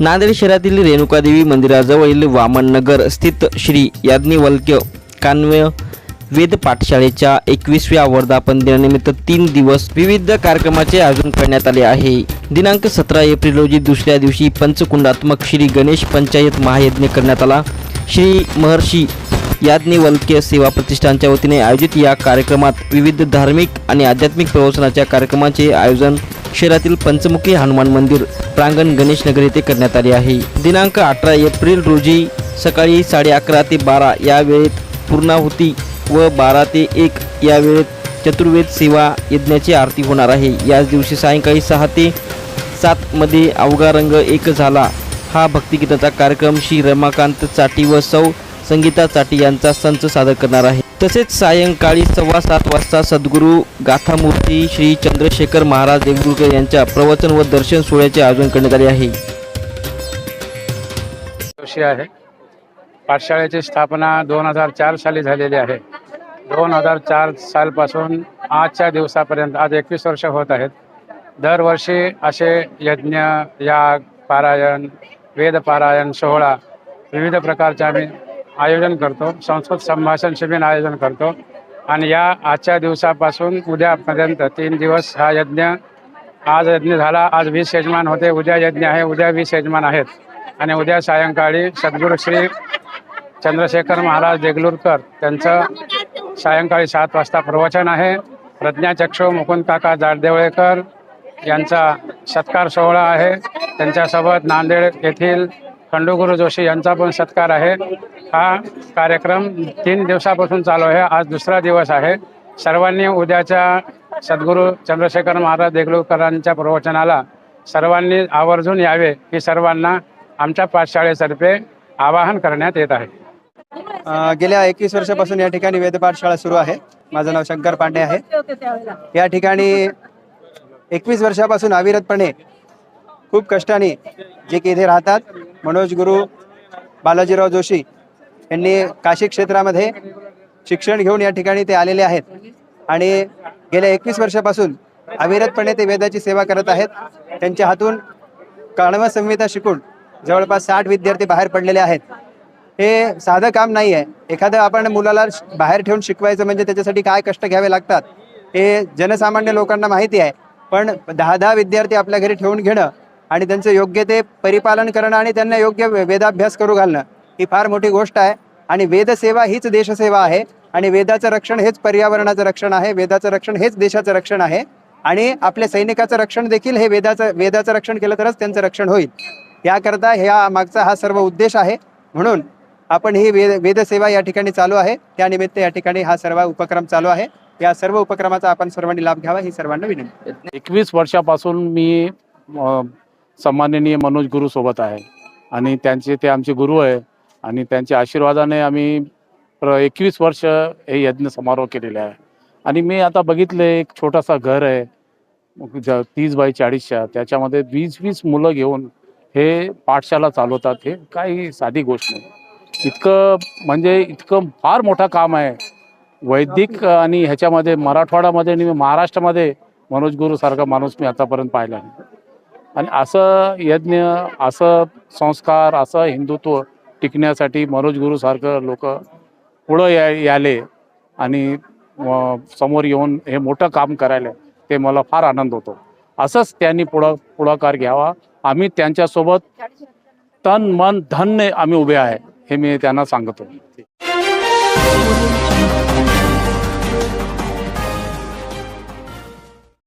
नांदेड शहरातील रेणुकादेवी मंदिराजवळील वामननगर स्थित श्री याज्ञवल्क्य कान्वय वेद पाठशाळेच्या एकवीसव्या वर्धापन दिनानिमित्त तीन दिवस विविध कार्यक्रमाचे आयोजन करण्यात आले आहे. दिनांक सतरा एप्रिल रोजी दुसऱ्या दिवशी पंचकुंडात्मक श्री गणेश पंचायत महायज्ञ करण्यात आला. श्री महर्षी याज्ञवल्क्य सेवा प्रतिष्ठानच्या वतीने आयोजित या कार्यक्रमात विविध धार्मिक आणि आध्यात्मिक प्रवचनाच्या कार्यक्रमाचे आयोजन शहरातील पंचमुखी हनुमान मंदिर प्रांगण गणेश नगर येथे करण्यात आले आहे. दिनांक अठरा एप्रिल रोजी सकाळी साडे अकरा ते बारा या वेळेत पूर्णाहुती व बारा ते एक या वेळेत चतुर्वेद सेवा यज्ञाची आरती होणार आहे. याच दिवशी सायंकाळी सहा ते सातमध्ये अवघा रंग एक झाला. हा भक्तिगीताचा कार्यक्रम श्री रमाकांत चाटी व सौ संगीता चाटी यांचा संच सादर करणार आहे. तसेच सायंकाळी सव्वा सात वाजता सद्गुरू गाथामूर्ती श्री चंद्रशेखर महाराज देवगुरकर यांच्या प्रवचन व दर्शन सोहळ्याचे आयोजन करण्यात आले आहे. वर्षी आहे. पाठशाळेची स्थापना दोन हजार चार साली झालेली आहे. दोन हजार चार सालपासून आजच्या दिवसापर्यंत आज एकवीस वर्ष होत आहेत. दरवर्षी असे यज्ञ याग पारायण वेदपारायण सोहळा विविध प्रकारचे आम्ही आयोजन करतो. संस्कृत संभाषण शिबिर आयोजन करतो. आणि या आजच्या दिवसापासून उद्यापर्यंत तीन दिवस हा यज्ञ आज यज्ञ झाला. आज वीस यजमान होते. उद्या यज्ञ आहे. उद्या वीस यजमान आहेत. आणि उद्या सायंकाळी सद्गुरू श्री चंद्रशेखर महाराज देगलूरकर त्यांचं सायंकाळी सात वाजता प्रवचन आहे. प्रज्ञाचक्षू मुकुंद काका जाडदेवळेकर यांचा सत्कार सोहळा आहे. त्यांच्यासोबत नांदेड येथील खंडूगुरू जोशी यांचा पण सत्कार आहे. हा कार्यक्रम तीन दिवसापासून चालू आहे. आज दुसरा दिवस आहे. सर्वांनी उद्याच्या सद्गुरू चंद्रशेखर महाराज देगलूरकरांच्या प्रवचनाला सर्वांनी आवर्जून यावे ही सर्वांना आमच्या पाठशाळेतर्फे आवाहन करण्यात येत आहे. गेल्या एकवीस वर्षापासून या ठिकाणी वेदपाठशाळा सुरू आहे. माझं नाव शंकर पांडे आहे. या ठिकाणी एकवीस वर्षापासून अविरतपणे खूप कष्टाने जे की इथे राहतात. मनोज गुरु बालाजीराव जोशी यांनी काशी क्षेत्रामध्ये शिक्षण घेऊन या ठिकाणी ते आलेले आहेत. आणि गेल्या एकवीस वर्षापासून अविरतपणे ते वेदाची सेवा करत आहेत. त्यांच्या हातून काणव संहिता शिकून जवळपास साठ विद्यार्थी बाहेर पडलेले आहेत. हे साधं काम नाही आहे. एखादं आपण मुलाला श- बाहेर ठेवून शिकवायचं म्हणजे त्याच्यासाठी काय कष्ट घ्यावे लागतात हे जनसामान्य लोकांना माहिती आहे. पण दहा दहा विद्यार्थी आपल्या घरी ठेवून घेणं आणि त्यांचं योग्य ते परिपालन करणं आणि त्यांना योग्य वेदाभ्यास करू घालणं ही फार मोठी गोष्ट आहे. आणि वेदसेवा हीच देशसेवा आहे. आणि वेदाचं रक्षण हेच पर्यावरणाचं रक्षण आहे. वेदाचं रक्षण हेच देशाचं रक्षण आहे. आणि आपल्या सैनिकाचं रक्षण देखील हे वेदाचं वेदाचं रक्षण केलं तरच त्यांचं रक्षण होईल. याकरता ह्या मागचा हा सर्व उद्देश आहे. म्हणून आपण ही वेद वेदसेवा या ठिकाणी चालू आहे. त्यानिमित्त या ठिकाणी हा सर्व उपक्रम चालू आहे. या सर्व उपक्रमाचा आपण सर्वांनी लाभ घ्यावा ही सर्वांना विनंती एकवीस वर्षापासून मी सन्माननीय मनोज गुरु सोबत आहे. आणि त्यांचे ते आमचे गुरु आहे. आणि त्यांच्या आशीर्वादाने आम्ही प्र एकवीस वर्ष हे यज्ञ समारोह केलेले आहे. आणि मी आता बघितले एक छोटासा घर आहे ज- तीस बाय चाळीसच्या त्याच्यामध्ये वीस वीस मुलं घेऊन हे पाठशाला चालवतात. हे काही साधी गोष्ट नाही. इतकं म्हणजे इतकं फार मोठं काम आहे. वैदिक आणि ह्याच्यामध्ये मराठवाड्यामध्ये आणि महाराष्ट्रामध्ये मनोज गुरुसारखा माणूस मी आतापर्यंत पाहिला नाही. आणि असं यज्ञ असं संस्कार असं हिंदुत्व टिकण्यासाठी मनोज गुरुसारखं लोक पुढं या याले आणि समोर येऊन हे मोठं काम करायला ते मला फार आनंद होतो. असंच त्यांनी पुढं पुढाकार घ्यावा. आम्ही त्यांच्यासोबत तन मन धनने आम्ही उभे आहे हे मी त्यांना सांगतो.